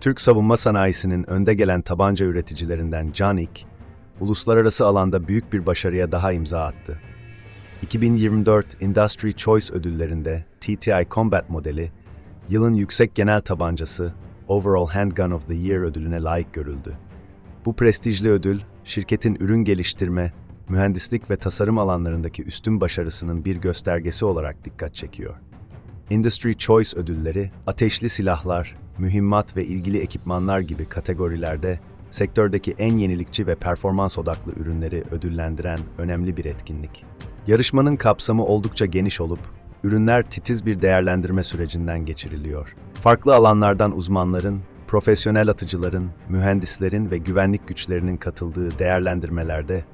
Türk savunma sanayisinin önde gelen tabanca üreticilerinden Canik, uluslararası alanda büyük bir başarıya daha imza attı. 2024 Industry Choice ödüllerinde TTI Combat modeli, yılın yüksek genel tabancası Overall Handgun of the Year ödülüne layık görüldü. Bu prestijli ödül, şirketin ürün geliştirme, mühendislik ve tasarım alanlarındaki üstün başarısının bir göstergesi olarak dikkat çekiyor. Industry Choice ödülleri, ateşli silahlar, mühimmat ve ilgili ekipmanlar gibi kategorilerde sektördeki en yenilikçi ve performans odaklı ürünleri ödüllendiren önemli bir etkinlik. Yarışmanın kapsamı oldukça geniş olup, ürünler titiz bir değerlendirme sürecinden geçiriliyor. Farklı alanlardan uzmanların, profesyonel atıcıların, mühendislerin ve güvenlik güçlerinin katıldığı değerlendirmelerde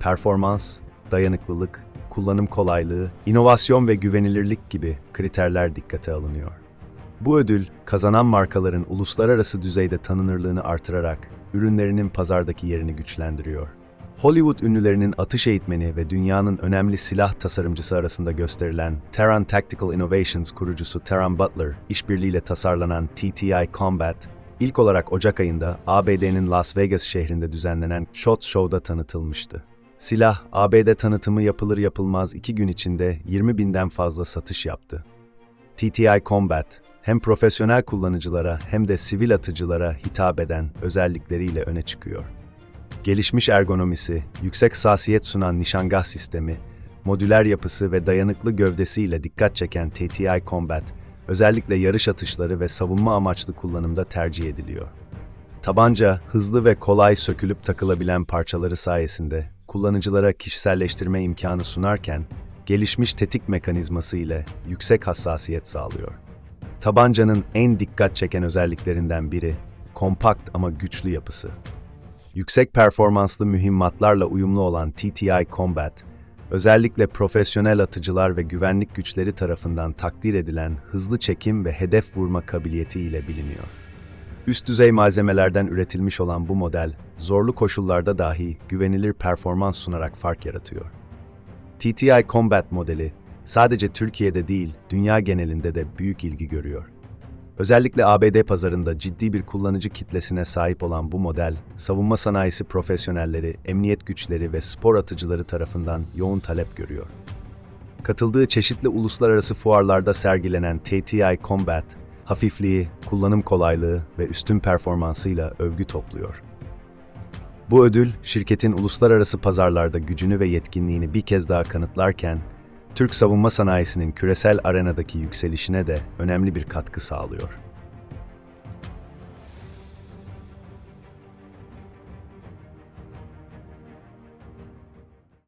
performans, dayanıklılık, kullanım kolaylığı, inovasyon ve güvenilirlik gibi kriterler dikkate alınıyor. Bu ödül, kazanan markaların uluslararası düzeyde tanınırlığını artırarak ürünlerinin pazardaki yerini güçlendiriyor. Hollywood ünlülerinin atış eğitmeni ve dünyanın önemli silah tasarımcısı arasında gösterilen Terran Tactical Innovations kurucusu Terran Butler, işbirliğiyle tasarlanan TTI Combat, ilk olarak Ocak ayında ABD'nin Las Vegas şehrinde düzenlenen SHOT Show'da tanıtılmıştı. Silah, ABD tanıtımı yapılır yapılmaz iki gün içinde 20 binden fazla satış yaptı. TTI Combat, hem profesyonel kullanıcılara hem de sivil atıcılara hitap eden özellikleriyle öne çıkıyor. Gelişmiş ergonomisi, yüksek hassasiyet sunan nişangah sistemi, modüler yapısı ve dayanıklı gövdesiyle dikkat çeken TTI Combat, özellikle yarış atışları ve savunma amaçlı kullanımda tercih ediliyor. Tabanca, hızlı ve kolay sökülüp takılabilen parçaları sayesinde kullanıcılara kişiselleştirme imkanı sunarken, gelişmiş tetik mekanizması ile yüksek hassasiyet sağlıyor. Tabancanın en dikkat çeken özelliklerinden biri, kompakt ama güçlü yapısı. Yüksek performanslı mühimmatlarla uyumlu olan TTI Combat, özellikle profesyonel atıcılar ve güvenlik güçleri tarafından takdir edilen hızlı çekim ve hedef vurma kabiliyeti ile biliniyor. Üst düzey malzemelerden üretilmiş olan bu model, zorlu koşullarda dahi güvenilir performans sunarak fark yaratıyor. TTI Combat modeli, sadece Türkiye'de değil, dünya genelinde de büyük ilgi görüyor. Özellikle ABD pazarında ciddi bir kullanıcı kitlesine sahip olan bu model, savunma sanayisi profesyonelleri, emniyet güçleri ve spor atıcıları tarafından yoğun talep görüyor. Katıldığı çeşitli uluslararası fuarlarda sergilenen TTI Combat, hafifliği, kullanım kolaylığı ve üstün performansıyla övgü topluyor. Bu ödül, şirketin uluslararası pazarlarda gücünü ve yetkinliğini bir kez daha kanıtlarken, Türk savunma sanayisinin küresel arenadaki yükselişine de önemli bir katkı sağlıyor.